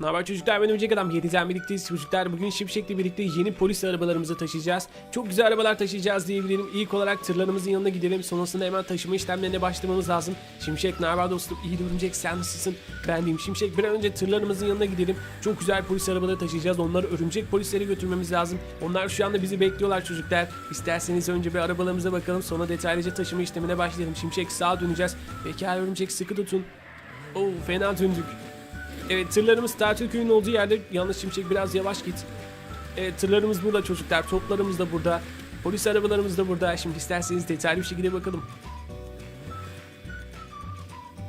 Ne haber çocuklar? Ben Öncek Adam. Yedizden birlikteyiz. Çocuklar bugün Şimşek'le birlikte yeni polis arabalarımızı taşıyacağız. Çok güzel arabalar taşıyacağız diyebilirim. İlk olarak tırlarımızın yanına gidelim. Sonrasında hemen taşıma işlemlerine başlamamız lazım. Şimşek ne haber dostum? İyi Örümcek sen nasılsın? Ben diyeyim Şimşek bir an önce tırlarımızın yanına gidelim. Çok güzel polis arabaları taşıyacağız. Onları örümcek polislere götürmemiz lazım. Onlar şu anda bizi bekliyorlar çocuklar. İsterseniz önce bir arabalarımıza bakalım. Sonra detaylıca taşıma işlemine başlayalım. Şimşek sağa döneceğiz. Pekala örümcek sıkı tutun. Oo fena döndük Evet tırlarımız tatil köyünün olduğu yerde yalnız Şimşek biraz yavaş git. Evet tırlarımız burada çocuklar toplarımız da burada. Polis arabalarımız da burada. Şimdi isterseniz detaylı bir şekilde bakalım.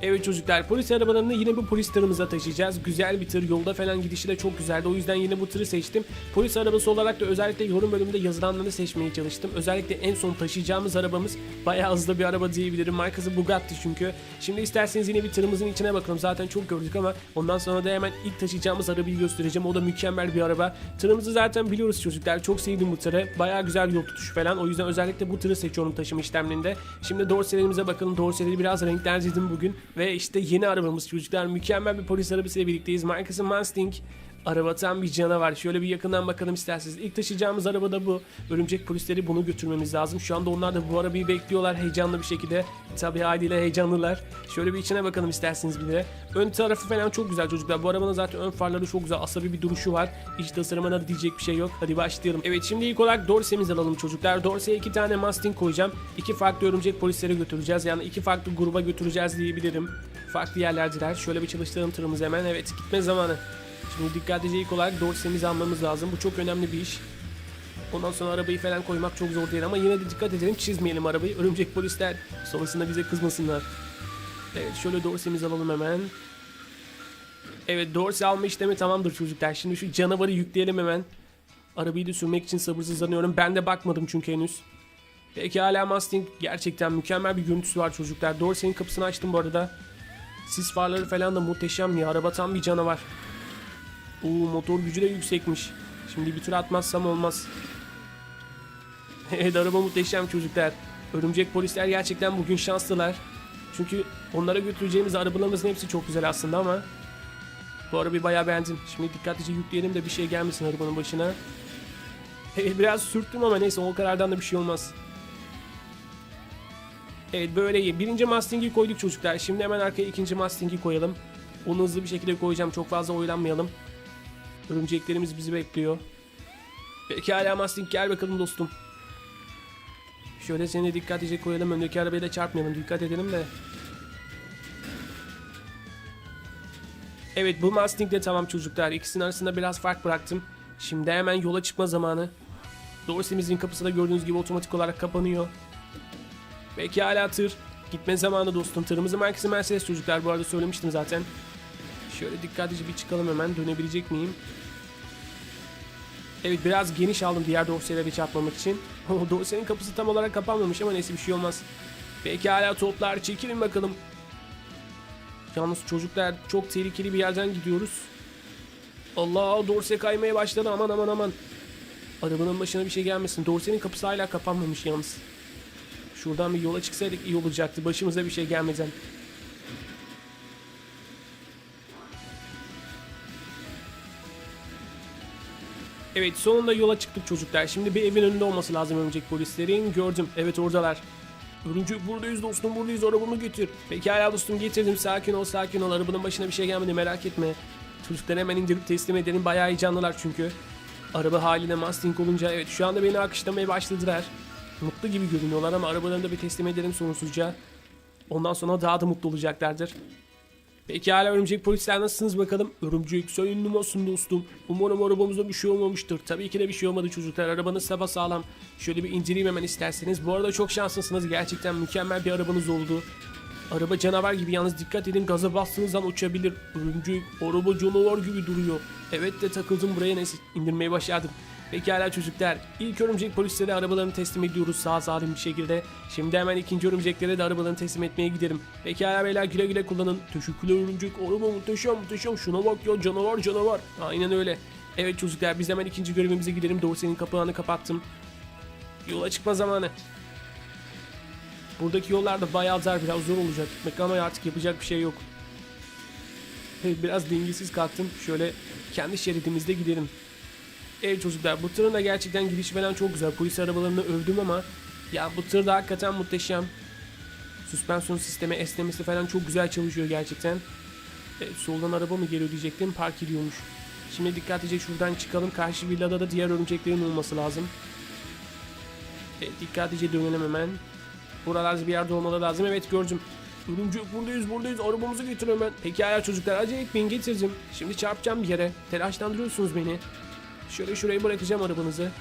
Evet çocuklar polis arabalarını yine bu polis tırımıza taşıyacağız. Güzel bir tır yolda falan gidişi de çok güzeldi. O yüzden yine bu tırı seçtim. Polis arabası olarak da özellikle yorum bölümünde yazılanları seçmeye çalıştım. Özellikle en son taşıyacağımız arabamız bayağı hızlı bir araba diyebilirim. Markası Bugatti çünkü. Şimdi isterseniz yine bir tırımızın içine bakalım. Zaten çok gördük ama ondan sonra da hemen ilk taşıyacağımız arabayı göstereceğim. O da mükemmel bir araba. Tırımızı zaten biliyoruz çocuklar. Çok sevdim bu tırı. Bayağı güzel yol tutuşu falan. O yüzden özellikle bu tırı seçiyorum taşıma işlemlerinde. Şimdi dorselerimize bakalım. Dorseleri biraz renklendirdim bugün. Ve işte yeni arabamız çocuklar. Mükemmel bir polis arabasıyla birlikteyiz. Markası Mustang. Araba tam bir canavar. Şöyle bir yakından bakalım isterseniz. İlk taşıyacağımız araba da bu. Örümcek polisleri bunu götürmemiz lazım. Şu anda onlar da bu arabayı bekliyorlar heyecanlı bir şekilde. Tabii haliyle heyecanlılar. Şöyle bir içine bakalım isterseniz bir de. Ön tarafı falan çok güzel çocuklar. Bu arabanın zaten ön farları çok güzel. Asabi bir duruşu var. İç tasarımına da diyecek bir şey yok. Hadi başlayalım. Evet şimdi ilk olarak Dorse'mizi alalım çocuklar. Dorse'ye iki tane Mustang koyacağım. İki farklı örümcek polislere götüreceğiz. Yani iki farklı gruba götüreceğiz diyebilirim. Farklı yerlerdiler. Şöyle bir çalıştıralım tırımızı hemen. Evet gitme zamanı. Şimdi dikkatlice ilk olarak dorsemizi almamız lazım. Bu çok önemli bir iş. Ondan sonra arabayı falan koymak çok zor değil ama yine de dikkat edelim çizmeyelim arabayı. Örümcek polisler sonrasında bize kızmasınlar. Evet şöyle dorsemizi alalım hemen. Evet dorse alma işlemi tamamdır çocuklar. Şimdi şu canavarı yükleyelim hemen. Arabayı da sürmek için sabırsızlanıyorum. Ben de bakmadım çünkü henüz. Peki hala Mustang gerçekten mükemmel bir görüntüsü var çocuklar. Dorse'nin kapısını açtım bu arada. Sis farları falan da muhteşem ya. Araba tam bir canavar. Oo motor gücü de yüksekmiş. Şimdi bir tur atmazsam olmaz. evet araba muhteşem çocuklar. Örümcek polisler gerçekten bugün şanslılar. Çünkü onlara götüreceğimiz arabalarımızın hepsi çok güzel aslında ama bu arabayı bayağı beğendim. Şimdi dikkatlice yükleyelim de bir şey gelmesin arabanın başına. Evet biraz sürttüm ama neyse o karardan da bir şey olmaz. Evet böyle iyi. Birinci Mustang'i koyduk çocuklar. Şimdi hemen arkaya ikinci Mustang'i koyalım. Onu hızlı bir şekilde koyacağım. Çok fazla oyalanmayalım. Örümceklerimiz bizi bekliyor. Peki hala Mustang gel bakalım dostum. Şöyle seni dikkatlice koyalım. Öndeki arabaya da çarpmayalım. Dikkat edelim de. Evet bu Mustang de tamam çocuklar. İkisinin arasında biraz fark bıraktım. Şimdi hemen yola çıkma zamanı. Dorsemizin kapısı da gördüğünüz gibi otomatik olarak kapanıyor. Peki hala tır. Gitme zamanı dostum. Tırımızın markası Mercedes çocuklar. Bu arada söylemiştim zaten. Şöyle dikkatlice bir çıkalım hemen. Dönebilecek miyim? Evet biraz geniş aldım diğer dorseleri çarpmamak için. O dorsenin kapısı tam olarak kapanmamış ama neyse bir şey olmaz. Peki hala toplar çekilin bakalım. Yalnız çocuklar çok tehlikeli bir yerden gidiyoruz. Allah dorse kaymaya başladı aman aman aman. Arabanın başına bir şey gelmesin. Dorsenin kapısı hala kapanmamış yalnız. Şuradan bir yola çıksaydık iyi olacaktı. Başımıza bir şey gelmeden. Evet sonunda yola çıktık çocuklar. Şimdi bir evin önünde olması lazım örümcek polislerin. Gördüm. Evet oradalar. Örümcek buradayız dostum buradayız arabamı götür. Pekala dostum getirdim sakin ol sakin ol arabanın başına bir şey gelmedi merak etme. Çocukları hemen indirip teslim edelim bayağı heyecanlılar çünkü. Araba haline Mustang olunca evet şu anda beni akışlamaya başladılar. Mutlu gibi görünüyorlar ama arabalarını da bir teslim edelim sonsuzca. Ondan sonra daha da mutlu olacaklardır. Peki hala örümcek polisler nasılsınız bakalım? Örümcek sen ünlü olsun dostum. Umarım arabamızda bir şey olmamıştır. Tabii ki de bir şey olmadı çocuklar. Arabanız sapa sağlam. Şöyle bir indireyim hemen isterseniz. Bu arada çok şanslısınız. Gerçekten mükemmel bir arabanız oldu. Araba canavar gibi yalnız dikkat edin gaza bastığınız zaman uçabilir. Örümcek araba canavar gibi duruyor. Evet de takıldım buraya neyse indirmeyi başardım. Pekala çocuklar. İlk örümcek polislere arabalarını teslim ediyoruz sağ salim bir şekilde. Şimdi hemen ikinci örümceklere de arabalarını teslim etmeye giderim. Pekala beyler güle güle kullanın. Teşekkürler örümcek. Araba muhteşem muhteşem. Şuna bak ya canavar canavar. Aynen öyle. Evet çocuklar biz hemen ikinci görevimize gidelim. Dorsenin kapağını kapattım. Yola çıkma zamanı. Buradaki yollarda bayağı zar biraz zor olacak gitmek artık yapacak bir şey yok. Biraz dengesiz kalktım. Şöyle kendi şeridimizde gidelim. Evet çocuklar bu tırın da gerçekten gidişi falan çok güzel. Polis arabalarını övdüm ama ya bu tır da hakikaten muhteşem. Süspansiyon sistemi esnemesi falan çok güzel çalışıyor gerçekten. Evet, soldan araba mı geliyor diyecektim. Park ediyormuş. Şimdi dikkatlice şuradan çıkalım. Karşı villada da diğer örümceklerin olması lazım. Evet, dikkatlice dönelim hemen. Buralarda bir yerde olmaları lazım. Evet gördüm. Örümcek buradayız buradayız. Arabamızı getir hemen. Pekala çocuklar acele etmeyin getirdim. Şimdi çarpacağım bir yere. Telaşlandırıyorsunuz beni. Şöyle şuraya bırakacağım arabanızı.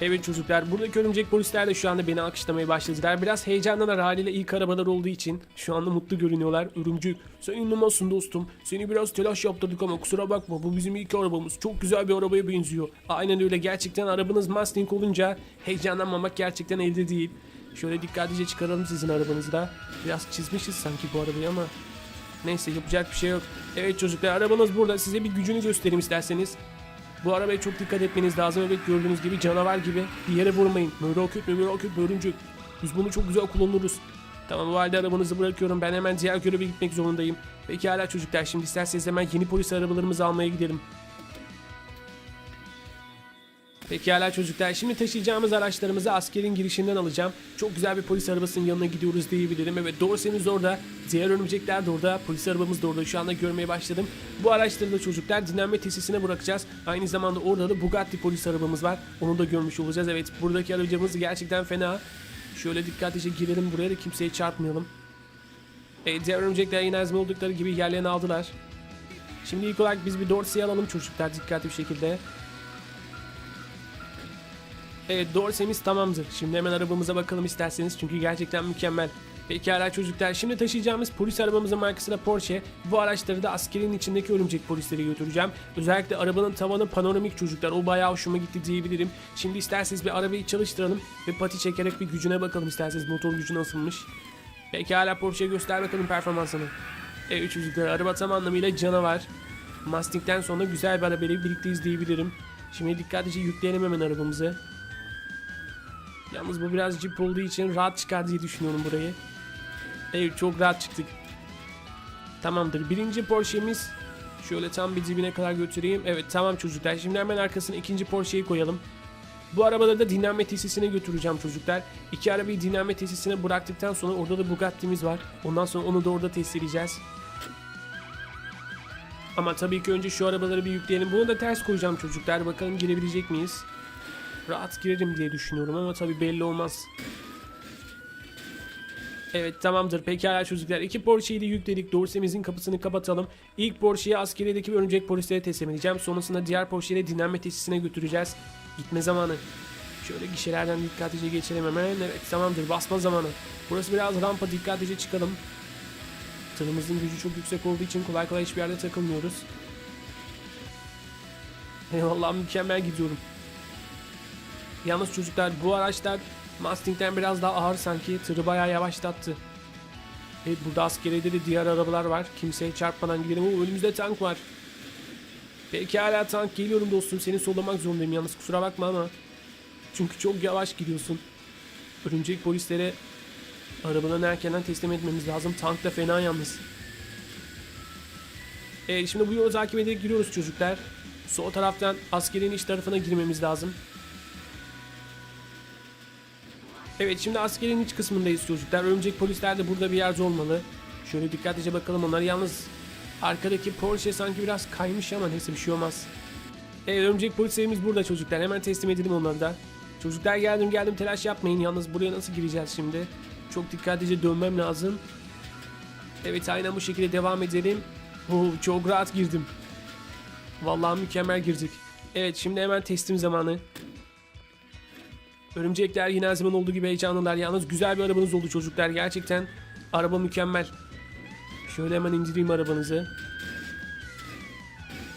Evet çocuklar buradaki örümcek polisler de şu anda beni alkışlamaya başladılar. Biraz heyecanlılar haliyle ilk arabalar olduğu için. Şu anda mutlu görünüyorlar. Örümcek sen inanmazsın dostum. Seni biraz telaş yaptırdık ama kusura bakma bu bizim ilk arabamız. Çok güzel bir arabaya benziyor. Aynen öyle gerçekten arabanız Mustang olunca heyecanlanmamak gerçekten elde değil. Şöyle dikkatlice çıkaralım sizin arabanızı da. Biraz çizmişiz sanki bu arabayı ama. Neyse yapacak bir şey yok. Evet çocuklar arabanız burada. Size bir gücünü göstereyim isterseniz. Bu arabaya çok dikkat etmeniz lazım. Evet gördüğünüz gibi canavar gibi. Bir yere vurmayın. Merak etme örümcek. Biz bunu çok güzel kullanırız. Tamam o halde arabanızı bırakıyorum. Ben hemen diğer göreve gitmek zorundayım. Peki hala çocuklar şimdi isterseniz hemen yeni polis arabalarımızı almaya gidelim. Pekala çocuklar şimdi taşıyacağımız araçlarımızı askerin girişinden alacağım. Çok güzel bir polis arabasının yanına gidiyoruz diyebilirim. Evet Dorsey'miz orada. Diğer örümcekler de orada. Polis arabamız da orada. Şu anda görmeye başladım. Bu araçları da çocuklar dinlenme tesisine bırakacağız. Aynı zamanda orada da Bugatti polis arabamız var. Onu da görmüş olacağız. Evet buradaki aracımız gerçekten fena. Şöyle dikkatlice girelim buraya da kimseye çarpmayalım. Evet diğer örümcekler yine azmi oldukları gibi yerlerini aldılar. Şimdi ilk olarak biz bir Dorsey'i alalım çocuklar dikkatli bir şekilde. Evet Dorsey'miz tamamdır. Şimdi hemen arabamıza bakalım isterseniz çünkü gerçekten mükemmel. Pekala çocuklar şimdi taşıyacağımız polis arabamızın markası da Porsche. Bu araçları da askerin içindeki örümcek polislere götüreceğim. Özellikle arabanın tavanı panoramik çocuklar. O bayağı hoşuma gitti diyebilirim. Şimdi isterseniz bir arabayı çalıştıralım ve pati çekerek bir gücüne bakalım isterseniz motor gücü nasılmış. Pekala Porsche göster bakalım performansını. Evet çocuklar araba tam anlamıyla canavar. Mustang'den sonra güzel bir arabayla birlikte izleyebilirim. Şimdi dikkatlice yükleyelim hemen arabamızı. Yalnız bu biraz cip olduğu için rahat çıkar diye düşünüyorum burayı. Evet çok rahat çıktık. Tamamdır. Birinci Porsche'miz şöyle tam bir dibine kadar götüreyim. Evet tamam çocuklar. Şimdi hemen arkasına ikinci Porsche'yi koyalım. Bu arabaları da dinlenme tesisine götüreceğim çocuklar. İki arabayı dinlenme tesisine bıraktıktan sonra orada da Bugatti'miz var. Ondan sonra onu da orada test edeceğiz. Ama tabii ki önce şu arabaları bir yükleyelim. Bunu da ters koyacağım çocuklar. Bakalım girebilecek miyiz? Rahat girerim diye düşünüyorum ama tabii belli olmaz. Evet tamamdır pekala çocuklar. İki Porsche'yi de yükledik. Dorsemizin kapısını kapatalım. İlk Porsche'yi askeriyedeki örümcek polislere teslim edeceğim. Sonrasında diğer Porsche'yi de dinlenme tesisine götüreceğiz. Gitme zamanı. Şöyle gişelerden dikkatlice geçelim hemen. Evet tamamdır basma zamanı. Burası biraz rampa dikkatlice çıkalım. Tırımızın gücü çok yüksek olduğu için kolay kolay hiçbir yerde takılmıyoruz. Eyvallah mükemmel gidiyorum. Yalnız çocuklar bu araçlar Mustang'den biraz daha ağır sanki. Tırı bayağı yavaşlattı. Evet burada askeriyede de diğer arabalar var. Kimseye çarpmadan gidelim. Oo, önümüzde tank var. Peki hala tank geliyorum dostum. Seni sollamak zorundayım yalnız kusura bakma ama. Çünkü çok yavaş gidiyorsun. Örümcek polislere arabadan erkenden teslim etmemiz lazım. Tank da fena yalnız. Evet şimdi bu yolu takip ederek giriyoruz çocuklar. Sol taraftan askerin iç tarafına girmemiz lazım. Evet şimdi askerin iç kısmındayız çocuklar. Örümcek polisler de burada bir yerde olmalı. Şöyle dikkatlice bakalım onları. Yalnız arkadaki Porsche sanki biraz kaymış ama neyse bir şey olmaz. Evet örümcek polislerimiz burada çocuklar. Hemen teslim edelim onları da. Çocuklar geldim geldim telaş yapmayın. Yalnız buraya nasıl gireceğiz şimdi? Çok dikkatlice dönmem lazım. Evet aynen bu şekilde devam edelim. Oo, çok rahat girdim. Vallahi mükemmel girdik. Evet şimdi hemen teslim zamanı. Örümcekler yine her zaman olduğu gibi heyecanlılar. Yalnız güzel bir arabanız oldu çocuklar. Gerçekten araba mükemmel. Şöyle hemen indireyim arabanızı.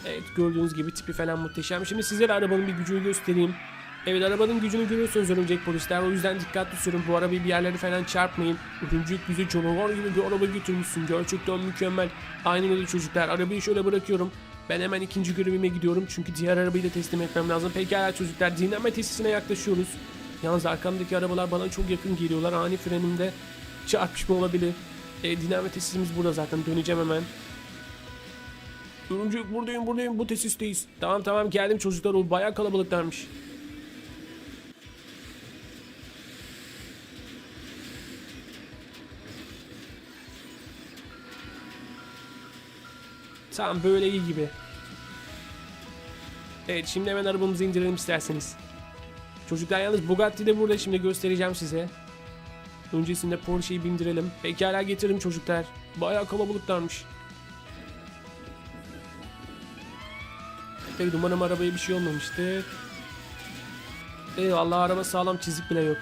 Evet gördüğünüz gibi tipi falan muhteşem. Şimdi size de arabanın bir gücünü göstereyim. Evet arabanın gücünü görüyorsunuz örümcek polisler. O yüzden dikkatli sürün. Bu arabayı bir yerlere falan çarpmayın. Örümcek bize canavar gibi bir araba götürmüşsün. Gerçekten mükemmel. Aynen öyle çocuklar. Arabayı şöyle bırakıyorum. Ben hemen ikinci görevime gidiyorum. Çünkü diğer arabayı da teslim etmem lazım. Pekala çocuklar dinlenme tesisine yaklaşıyoruz. Yalnız arkamdaki arabalar bana çok yakın geliyorlar. Ani frenimde çarpışma olabilir. E, dinlenme tesisimiz burada zaten. Döneceğim hemen. Örümcek buradayım buradayım bu tesisteyiz. Tamam tamam geldim çocuklar o bayağı kalabalıklarmış. Tamam böyle iyi gibi. Evet şimdi hemen arabamızı indirelim isterseniz. Çocuklar yalnız Bugatti de burada şimdi göstereceğim size. Öncesinde Porsche'yi bindirelim. Pekala getiririm çocuklar. Bayağı kalabalıklarmış. Evet umarım arabaya bir şey olmamıştır. Eyvallah araba sağlam çizik bile yok.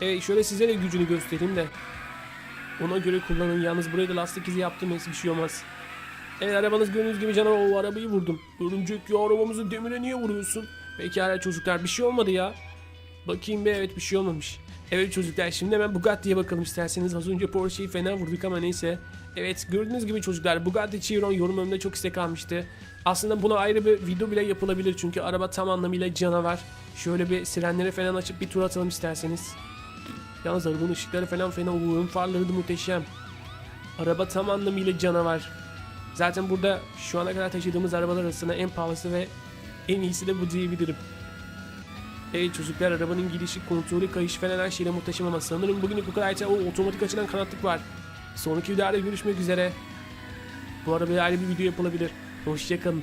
Evet şöyle size de gücünü göstereyim de. Ona göre kullanın. Yalnız buraya da lastik izi yaptım. Neyse bir şey olmaz. Evet arabanız gördüğünüz gibi canavar o arabayı vurdum. Örümcek ya arabamızı demire niye vuruyorsun? Pekala çocuklar bir şey olmadı ya. Bakayım be evet bir şey olmamış. Evet çocuklar şimdi hemen Bugatti'ye bakalım isterseniz. Az önce Porsche'yi fena vurduk ama neyse. Evet gördüğünüz gibi çocuklar Bugatti Chiron yorum önünde çok istek almıştı. Aslında buna ayrı bir video bile yapılabilir çünkü araba tam anlamıyla canavar. Şöyle bir sirenleri falan açıp bir tur atalım isterseniz. Yalnız arabanın ışıkları falan fena ön farları da muhteşem. Araba tam anlamıyla canavar. Zaten burada şu ana kadar taşıdığımız arabalar arasında en pahalısı ve en iyisi de bu diyebilirim. Evet çocuklar arabanın gidişi, kontrolü, kayışı falan her şeyle muhteşem ama sanırım bugünlük bu kadar. O otomatik açılan kanatlık var. Sonraki videoda görüşmek üzere. Bu arabaya ayrı bir video yapılabilir. Hoşçakalın.